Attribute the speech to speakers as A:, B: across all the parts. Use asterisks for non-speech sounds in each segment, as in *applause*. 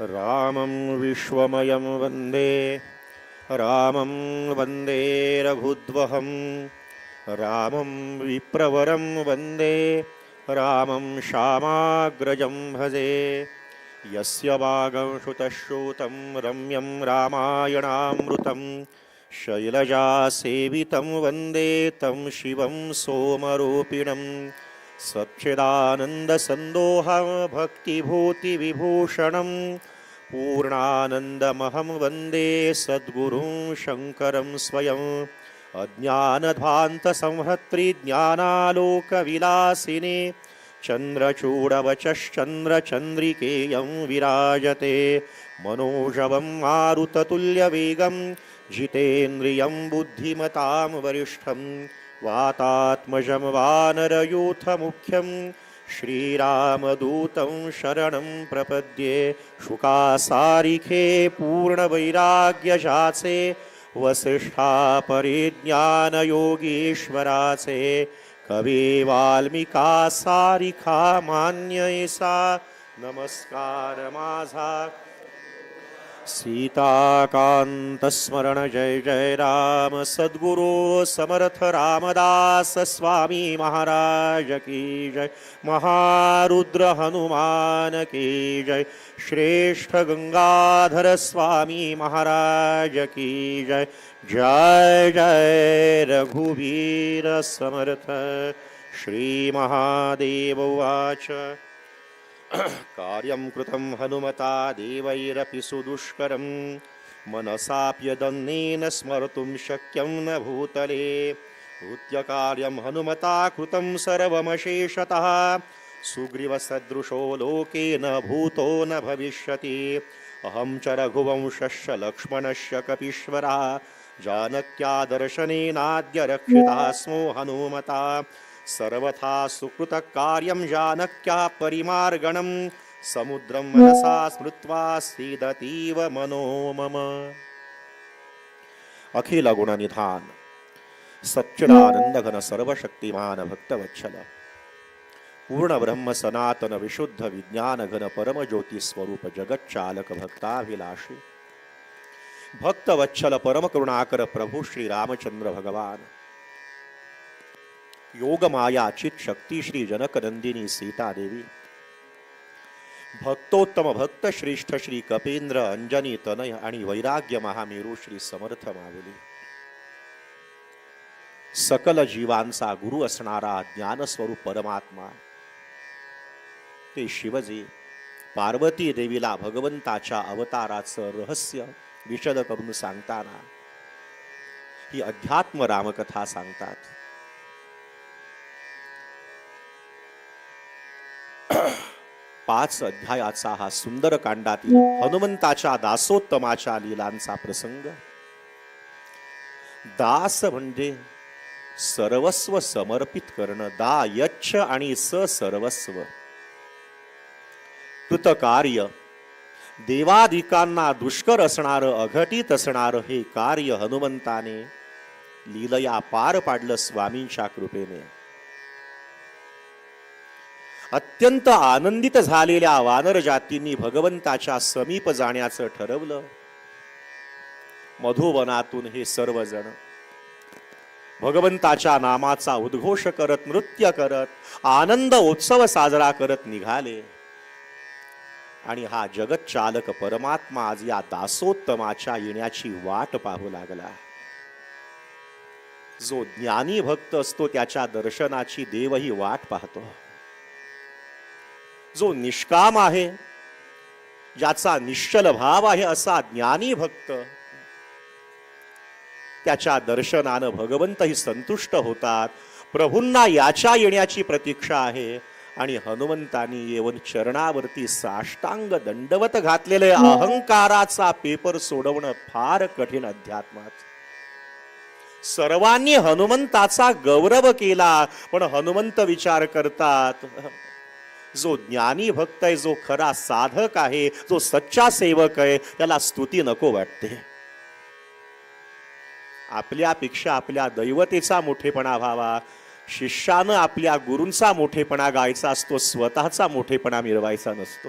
A: रामं विश्वमयं वन्दे रामं वन्दे रघुद्वहं रामं विप्रवरं वन्दे रामं श्यामाग्रजं भजे यस्य वागंशुतश्रुतं रम्यं रामायणामृतं शैलजासेवितं वन्दे तं शिवं सोमरूपिणम् सच्चिदानन्दसन्दोहं भक्तिभूतिविभूषणं पूर्णानन्दमहं वन्दे सद्गुरुं शङ्करं स्वयम् अज्ञानध्वान्तसंहर्त्रिज्ञानालोकविलासिने चन्द्रचूडवचश्चन्द्रचन्द्रिकेयं विराजते। मनोजवं मारुततुल्यवेगं जितेन्द्रियं बुद्धिमतां वरिष्ठं वातात्मजं वानरयूथमुख्यं श्रीरामदूतं शरणं प्रपद्ये शुकासारिखे पूर्णवैराग्यजाचे वसिष्ठा परिज्ञानयोगीश्वराचे कवी वाल्मिका सारिखा नमस्कार माझा। सीताकान्तस्मरण जय जय राम सद्गुरु समर्थ रामदास स्वामी महाराज की जय। महारुद्र हनुमान की जय। श्रेष्ठ गंगाधर स्वामी महाराज की जय। जय जय रघुवीर समर्थ। श्री महादेव उवाच। कार्यं कृतं हनुमता देवैरपि सुदुष्करं मनसाप्यदन्नेन स्मर्तुं शक्यं न भूतले। भूत्यकार्यं हनुमता कृतं सर्वमशेषतः सुग्रीवसदृशो लोके न भूतो न भविष्यति। अहं च रघुवंशस्य लक्ष्मणस्य कपीश्वरा जानक्या दर्शनेनाद्य रक्षिता स्मो हनुमता सर्वथा सुकृतकार्यं जानक्या परिमार्गणं समुद्रं मनसा स्मृत्वा सीदतीव मनो मम। अखिल गुणनिधान सच्चिदानंदघन सर्वशक्तिमान भक्तवत्सल। पूर्ण ब्रह्म सनातन विशुद्ध विज्ञान घन परमज्योती स्वरूप जगच्चालक भक्ताभिलाषी। भक्तवत्सल परमकरुणाकर प्रभू श्री रामचंद्र भगवान। योगमाया चित शक्ती श्री जनकनंदिनी सीता देवी भक्तोत्तम भक्त श्रेष्ठ श्री कपेंद्र अंजनी तनय आणि वैराग्य महामेरू श्री समर्थ माऊली। सकल जीवांचा गुरु असणारा ज्ञानस्वरूप परमात्मा। ते शिवजी पार्वती देवीला भगवंताच्या अवताराचं रहस्य विशद करून सांगताना ही अध्यात्म रामकथा सांगतात। *clears throat* पाच अध्यायाचा हा सुंदर कांडातील हनुमंताच्या दासोत्तमाच्या लीलांचा प्रसंग. दास म्हणजे सर्वस्व समर्पित करणं दा यच्छ आणि स सर्वस्व कृतकार्य देवादिकांना दुष्कर असणारं अघटित असणारं हे कार्य हनुमंताने लीलया पार पाडलं स्वामींच्या कृपेने. अत्यंत आनंदित झालेल्या वानर जातींनी भगवंताच्या समीप जाण्याचं ठरवलं. मधुवनातून हे सर्वजण भगवंताच्या नामाचा उद्घोष करत नृत्य करत आनंद उत्सव साजरा करत निघाले. आणि हा जगत चालक परमात्मा आज या दासोत्तमाच्या येण्याची वाट पाहू लागला. जो ज्ञानी भक्त असतो त्याच्या दर्शनाची देवही वाट पाहतो. जो निष्काम आहे ज्याचा निश्चल भाव आहे असा ज्ञानी भक्त त्याच्या दर्शनानं भगवंतही संतुष्ट होतात. प्रभूंना याच्या येण्याची प्रतीक्षा आहे आणि हनुमंतानी येऊन चरणावरती साष्टांग दंडवत घातलेले अहंकाराचा पेपर सोडवणं फार कठीण अध्यात्मात. सर्वांनी हनुमंताचा गौरव केला पण हनुमंत विचार करतात जो ज्ञानी भक्त आहे जो खरा साधक आहे जो सच्चा सेवक आहे त्याला स्तुती नको वाटते. आपल्यापेक्षा आपल्या दैवतेचा मोठेपणा व्हावा शिष्यानं आपल्या गुरूंचा मोठेपणा गायचा असतो स्वतःचा मोठेपणा मिरवायचा नसतो.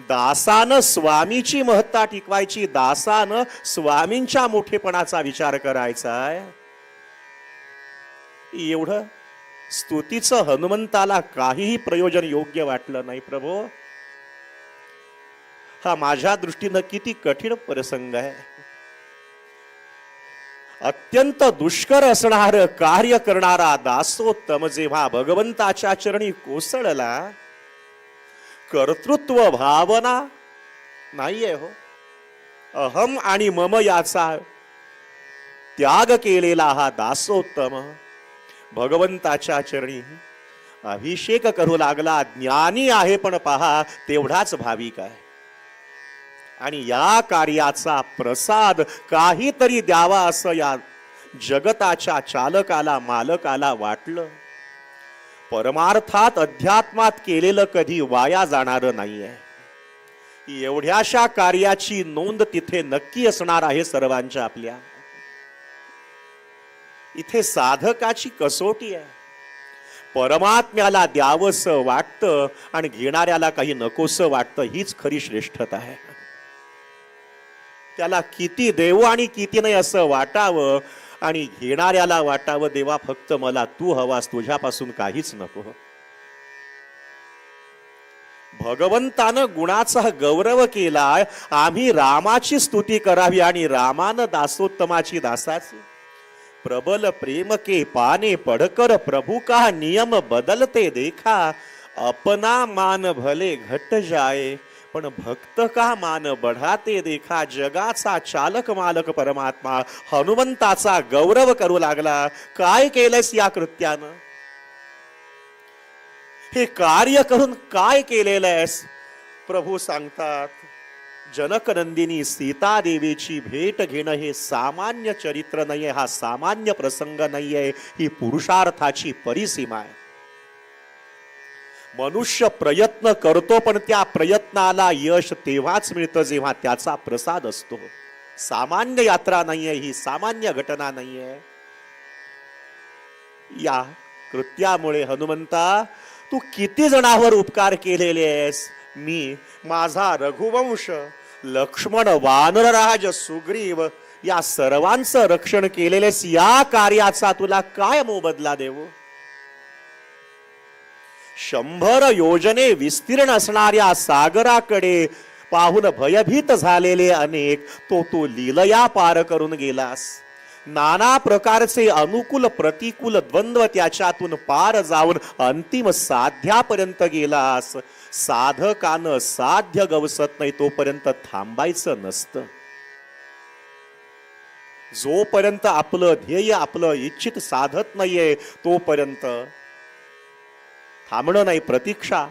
A: दासानं स्वामीची महत्ता टिकवायची दासानं स्वामींच्या मोठेपणाचा विचार करायचा आहे. एवढं स्तुतीचं हनुमंताला काहीही प्रयोजन योग्य वाटलं नाही प्रभो. हा माझ्या दृष्टीनं किती कठीण प्रसंग आहे. अत्यंत दुष्कर असणार कार्य करणारा दासोत्तम जेव्हा भगवंताच्या चरणी कोसळला कर्तृत्व भावना नाहीये हो. अहम आणि मम याचा त्याग केलेला हा दासोत्तम. भगवंताच्या चरणी अभिषेक करू लागला. ज्ञानी आहे पण पहा तेवढाच भाविक आहे. आणि या कार्याचा प्रसाद काहीतरी द्यावा असं या जगताच्या चालकाला मालकाला वाटलं. परमार्थात अध्यात्मात केलेलं कधी वाया जाणार नाहीये. एवढ्याशा कार्याची नोंद तिथे नक्की असणार आहे सर्वांच्या आपल्या. इथे साधकाची कसोटी आहे. परमात्म्याला द्यावंसं वाटतं आणि घेणाऱ्याला काही नकोसं वाटतं हीच खरी श्रेष्ठता आहे. त्याला किती देऊ आणि किती नाही असं वाटावं आणि घेणाऱ्याला वाटावं देवा फक्त मला तू हवास तुझ्यापासून काहीच नको. भगवंतानं गुणाचा गौरव केला आम्ही रामाची स्तुती करावी आणि रामानं दासोत्तमाची दासाची. प्रबल प्रेम के पाने पढ़कर प्रभु का नियम बदलते देखा। अपना मान भले घट जाए पण भक्त का मान बढाते देखा। जगाचा चालक मालक परमात्मा हनुमंताचा गौरव करू लागला। काय केलंस या कृत्यानं? हे कार्य करून काय केलेलं आहेस प्रभू सांगतात जनकनंदिनी सीतादेवीची भेट घेणं हे सामान्य चरित्र नाही आहे हा सामान्य प्रसंग नाही आहे ही पुरुषार्थाची परिसीमा आहे. मनुष्य प्रयत्न करतो पण त्या प्रयत्नाला यश तेव्हाच मिळतं जेव्हा त्याचा प्रसाद असतो. सामान्य यात्रा नाहीये ही सामान्य घटना नाहीये. या कृत्यामुळे हनुमंता तू किती जणांवर उपकार केलेले आहेस? मी माझा रघुवंश लक्ष्मण वानरराज सुग्रीव या सर्वांचं रक्षण केलेलेस या कार्याचा तुला काय मोबदला देव? शंभर योजने विस्तीर्ण असणाऱ्या सागराकडे पाहून भयभीत झालेले अनेक तो तू लीलया पार करून गेलास. नाना प्रकारचे अनुकूल प्रतिकूल द्वंद्व त्याच्यातून पार जाऊन अंतिम साध्यापर्यंत गेलास. साधकानं साध्य गवसत नाही तोपर्यंत थांबायचं नसतं. जोपर्यंत आपलं ध्येय आपलं इच्छित साधत नाहीये तोपर्यंत थांबणं नाही प्रतीक्षा.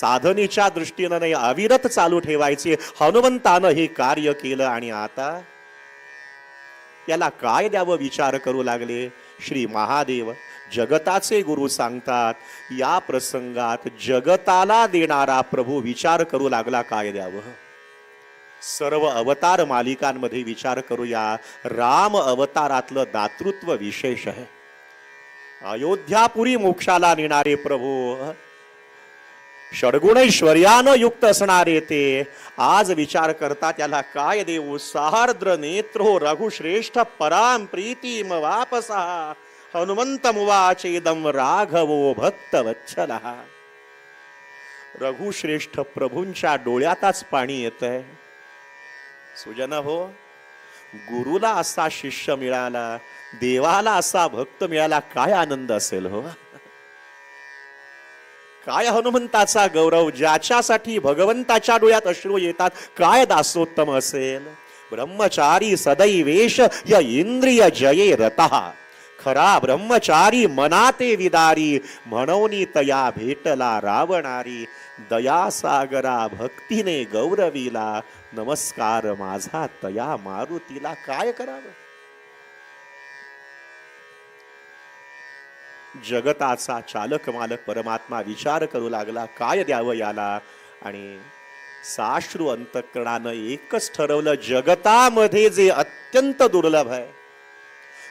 A: साधनेच्या दृष्टीनं नाही अविरत चालू ठेवायचे. हनुमंतानं हे कार्य केलं आणि आता याला काय द्यावं विचार करू लागले? श्री महादेव जगताचे गुरु सांगतात या प्रसंगात जगताला देणारा प्रभू विचार करू लागला काय द्यावं? सर्व अवतार मालिकांमध्ये विचार करूया राम अवतारातलं दातृत्व विशेष आहे. अयोध्यापुरी मोक्षाला नेणारे प्रभू षडगुणैश्वर्यानं युक्त असणारे ते आज विचार करता त्याला काय देऊ? सहार्द्र नेत्रो रघुश्रेष्ठ पराम प्रीतीम वापसा. हनुमंत मुवाचेदम राघवो भक्त रघुश्रेष्ठ प्रभूंच्या डोळ्यातच पाणी येत आहे सुजन हो गुरुला असा शिष्य मिळाला देवाला असा भक्त मिळाला काय आनंद असेल हो? काय हनुमंताचा गौरव ज्याच्यासाठी भगवंताच्या डोळ्यात अश्रू येतात काय दासोत्तम असेल? ब्रह्मचारी सदैवेश य इंद्रिय जये रता. खरा ब्रह्मचारी मनाते विदारी म्हणून तया भेटला रावणारी. दयासागरा भक्तीने गौरवीला नमस्कार माझा तया मारुतीला काय करावं? जगताचा चालक मालक परमात्मा विचार करू लागला काय द्यावं याला? आणि साश्रू अंतकरणानं एकच ठरवलं जगतामध्ये जे अत्यंत दुर्लभ आहे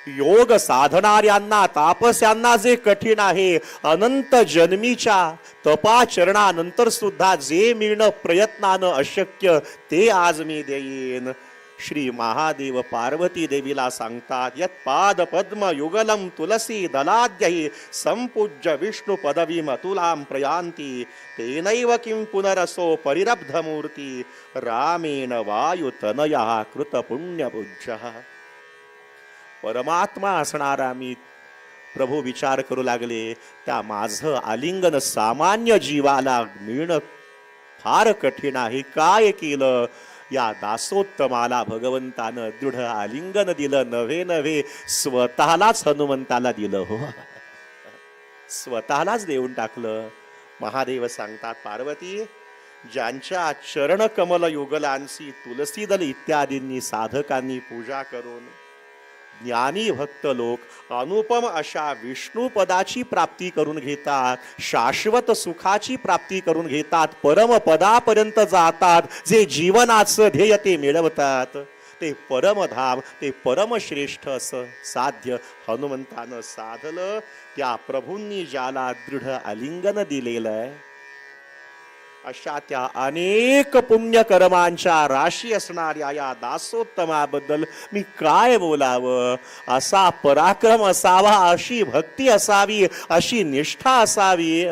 A: योग साधणाऱ्यांना तापस्यांना जे कठीण आहे अनंत जन्मीच्या तपाचरणानंतर सुद्धा जे मिळणं प्रयत्नानं अशक्य ते आज मी देईन. श्री महादेव पार्वती देवीला सांगतात यत पाद पद्म युगलम तुलसी दलाद्यही संपूज्य विष्णू पदवीम अतुलां प्रयांती तेनैव किं पुनरसो परिरब्ध मूर्ती रामेण वायुतनया कृत परमात्मा असणारा मी प्रभू विचार करू लागले त्या माझं आलिंगन सामान्य जीवाला मिळणं फार कठीण आहे. काय केलं? या दासोत्तमाला भगवंतानं दृढ आलिंगन दिलं नव्हे नव्हे स्वतःलाच हनुमंताला दिलं. हो. स्वतःलाच देऊन टाकलं. महादेव सांगतात पार्वती ज्यांच्या चरण कमल युगलांशी तुलसीदल इत्यादींनी साधकांनी पूजा करून ज्ञानी भक्त लोक अनुपम अशा विष्णू पदाची प्राप्ती करून घेतात शाश्वत सुखाची प्राप्ती करून घेतात परमपदापर्यंत जातात जे जीवनाचं ध्येय ते मिळवतात. ते परमधाम ते परमश्रेष्ठ असं साध्य हनुमंतानं साधलं त्या प्रभूंनी ज्याला दृढ आलिंगन दिलेलं आहे. अशा त्या अनेक पुण्यकर्मांच्या राशी असणाऱ्या या दासोत्तमाबद्दल मी काय बोलावं? असा पराक्रम असावा अशी भक्ती असावी अशी निष्ठा असावी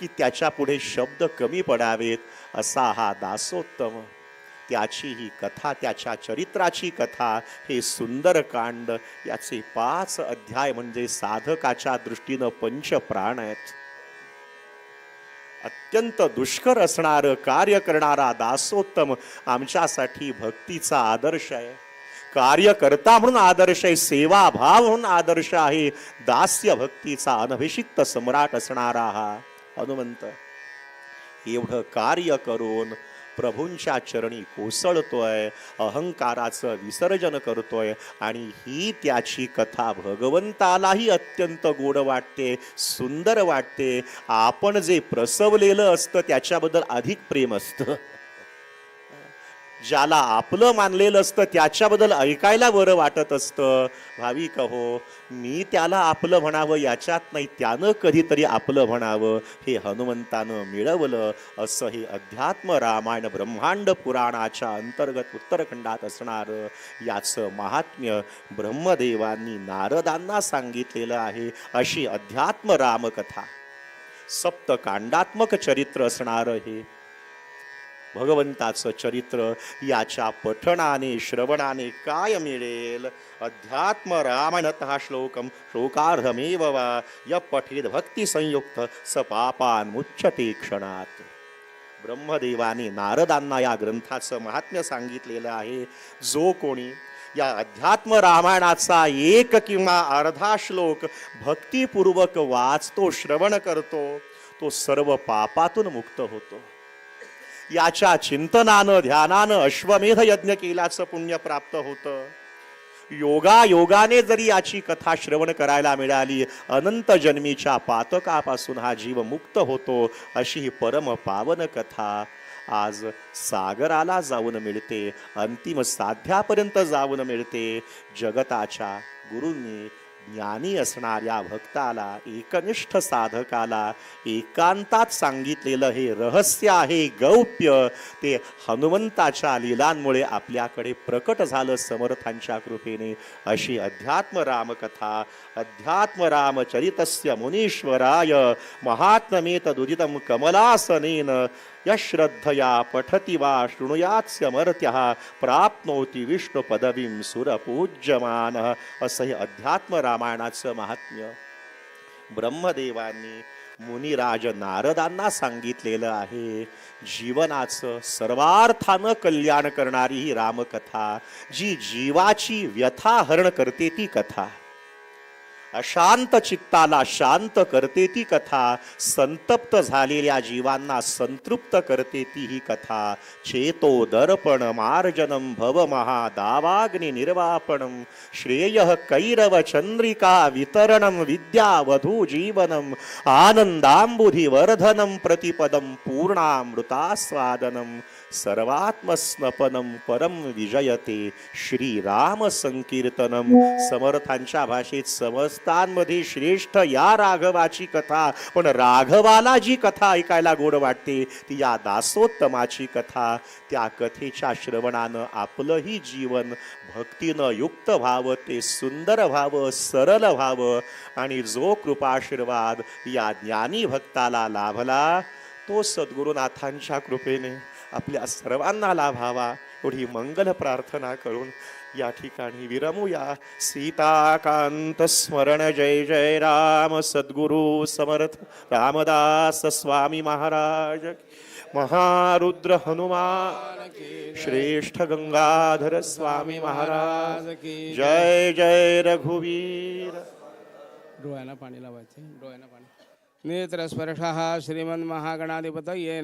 A: की त्याच्या पुढे शब्द कमी पडावेत असा हा दासोत्तम. त्याची ही कथा त्याच्या चरित्राची कथा हे सुंदर कांड याचे पाच अध्याय म्हणजे साधकाच्या दृष्टीनं पंचप्राण आहेत. अत्यंत दुष्कर असणारं कार्य करणारा दासोत्तम आमच्यासाठी भक्तीचा आदर्श आहे. कार्यकर्ता म्हणून आदर्श आहे सेवाभाव म्हणून आदर्श आहे दास्य भक्तीचा अनभिषिक्त सम्राट असणारा हा हनुमंत. एवढं कार्य करून प्रभूंच्या चरणी कोसळतोय अहंकाराचं विसर्जन करतोय आणि ही त्याची कथा भगवंतालाही अत्यंत गोड वाटते सुंदर वाटते. आपण जे प्रसवलेलं असतं त्याच्याबद्दल अधिक प्रेम असतं. ज्याला आपलं मानलेलं असतं त्याच्याबद्दल ऐकायला बरं वाटत असतं. भाविक हो मी त्याला आपलं म्हणावं याच्यात नाही त्यानं कधीतरी आपलं म्हणावं. हे हनुमंतानं मिळवलं. असं हे अध्यात्म रामायण ब्रह्मांड पुराणाच्या अंतर्गत उत्तरखंडात असणारं. याचं महात्म्य ब्रह्मदेवांनी नारदांना सांगितलेलं आहे. अशी अध्यात्म रामकथा. सप्तकांडात्मक चरित्र असणारं हे. भगवंताचं चरित्र याच्या पठणाने श्रवणाने काय मिळेल? अध्यात्म रामायणत श्लोकम श्लोकार्धमेव वा य पठेत भक्ती संयुक्त स मुच्छते क्षणात. ब्रह्मदेवाने नारदांना या ग्रंथाचं महात्म्य सांगितलेलं आहे. जो कोणी या अध्यात्म रामायणाचा एक किंवा अर्धा श्लोक भक्तिपूर्वक वाचतो श्रवण करतो तो सर्व पापातून मुक्त होतो. याच्या चिंतनानं ध्यानानं अश्वमेध यज्ञ केल्याचं पुण्य प्राप्त होतं. योगा योगाने जरी याची कथा श्रवण करायला मिळाली अनंत जन्मीच्या पातकापासून हा जीव मुक्त होतो अशी ही परम पावन कथा. आज सागराला जाऊन मिळते अंतिम साध्यापर्यंत जाऊन मिळते जगताच्या गुरूंनी ज्ञानी असणाऱ्या भक्ताला एकनिष्ठ साधकाला एकांतात सांगितलेलं हे रहस्य आहे गौप्य. ते हनुमंताच्या लीलांमुळे आपल्याकडे प्रकट झालं समर्थांच्या कृपेने. अशी अध्यात्म रामकथा अध्यात्म रामचरितस्य मुनीश्वराय महात्मेत दुदितं कमलासनेन यश्रद्धया पठति वा शृणुयात्स्य प्राप्नोती विष्णुपदवीं सुरपूज्यमानः। असं हे अध्यात्म रामायणाचं महात्म्य ब्रह्मदेवांनी मुनिराज नारदांना सांगितलेलं आहे जीवनाचं सर्वार्थानं कल्याण करणारी ही रामकथा जी जीवाची व्यथा हरण करते ती कथा. अशांत चित्ताला शांत करते ती कथा संतप्त झालेल्या जीवांना संतृप्त करते ती ही कथा. चेतो दर्पण मार्जनम भव महादावाग्नि निर्वापणम. श्रेय कैरव चंद्रिका वितरणम विद्या वधू जीवनम. आनंदांबुधी वर्धनम प्रतिपदम पूर्णामृतास्वादनम. सर्वात्मस्नपनम परम विजयते. श्रीराम संकीर्तनम. समर्थांच्या भाषेत समस्तांमध्ये श्रेष्ठ या राघवाची कथा पण राघवाला जी कथा ऐकायला गोड वाटते ती या दासोत्तमाची कथा. त्या कथेच्या श्रवणानं आपलंही जीवन भक्तीनं युक्त व्हावं ते सुंदर व्हावं सरल व्हावं आणि जो कृपाशीर्वाद या ज्ञानी भक्ताला लाभला तो सद्गुरुनाथांच्या कृपेने आपल्या सर्वांना लाभावा. एवढी मंगल प्रार्थना करून या ठिकाणी विरमूया. सीताकांत स्मरण जय जय राम. सद्गुरु समर्थ रामदास स्वामी महाराज महारुद्र हनुमान श्रेष्ठ गंगाधर स्वामी महाराज जय जय रघुवीर.
B: डोळ्याला पाणी लावायचे डोळ्याला पाणी. नेत्र स्पर्श श्रीमन महागणाधिपत ये